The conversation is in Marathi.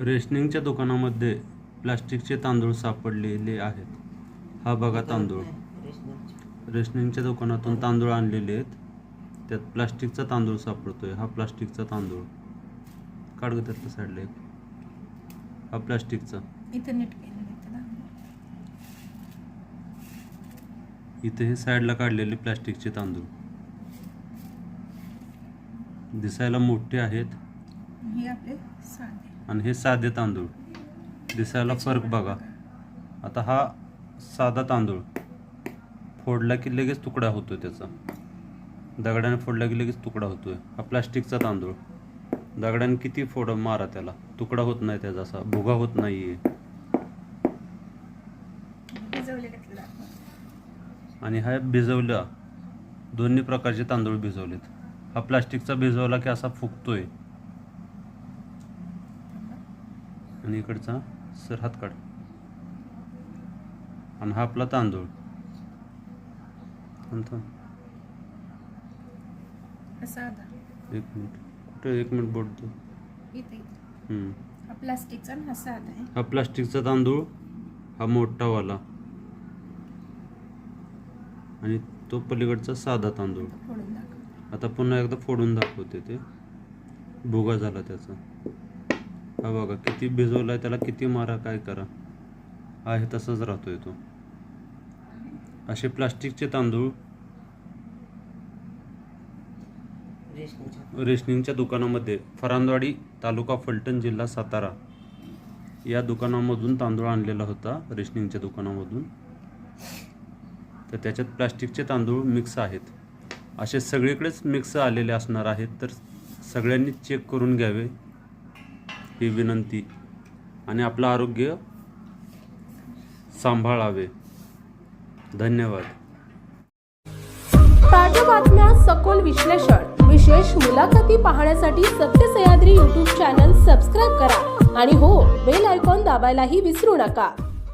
रेशनिंगच्या दुकानामध्ये प्लास्टिकचे तांदूळ सापडलेले आहेत. हा बघा तांदूळ. रेशनिंगच्या दुकानातून तांदूळ आणलेले आहेत. त्यात प्लास्टिकचा तांदूळ सापडतोय. हा प्लास्टिकचा तांदूळ. काढ गं त्यातल्या साईडला एक. हा प्लास्टिकचा. इथे हे साईडला काढलेले प्लास्टिकचे तांदूळ. दिसायला मोठे आहेत. हे आपले साधे. आणि हे साधे तांदूळ. दिसायला फरक बघा. आता हा साधा तांदूळ. फोडला की लगेच तुकडा होतोय त्याचा. दगडाने फोडला की लगेच तुकडा होतोय. हा प्लास्टिकचा तांदूळ. दगडाने किती फोड मारा त्याला. तुकडा होत नाही त्याचा असा. भुगा होत दाखवा आणि हा भिजवला. दोन्ही प्रकारचे तांदूळ भिजवलेत. हा प्लास्टिकचा भिजवला की असा फुगतोय. आणि इकडचा सर हात काढ. आणि हा आपला तांदूळ. हा एक मिनिट. कुठे एक मिनिट बोट दे. हा प्लास्टिकचा हा हा प्लास्टिकचा तांदूळ हा मोठावाला. आणि तो पलीकडचा साधा तांदूळ. आता पुन्हा एकदा फोडून दाखवते ते. भुगा झाला त्याचा. हा बघा किती भिजवलाय त्याला किती मारा काय करा. आहे तसंच राहतोय तो. असे प्लास्टिकचे तांदूळ रेशनिंगच्या दुकानामध्ये फरांदवाडी तालुका फलटण जिल्हा सातारा. या दुकानामधून तांदूळ आणलेला होता रेशनिंगच्या दुकानामधून. तर त्याच्यात प्लास्टिकचे तांदूळ मिक्स आहेत. असे सगळीकडेच मिक्स आलेले असणार आहेत तर सगळ्यांनी चेक करून घ्यावे ही विनंती आणि आपलं आरोग्य सांभाळावे. धन्यवाद. ताज्या बातम्या सखोल विश्लेषण. विशेष मुलाखती पाहण्यासाठी सत्य सह्याद्री यूट्यूब चॅनल सबस्क्राईब करा आणि हो बेल आयकॉन दाबायलाही विसरू नका.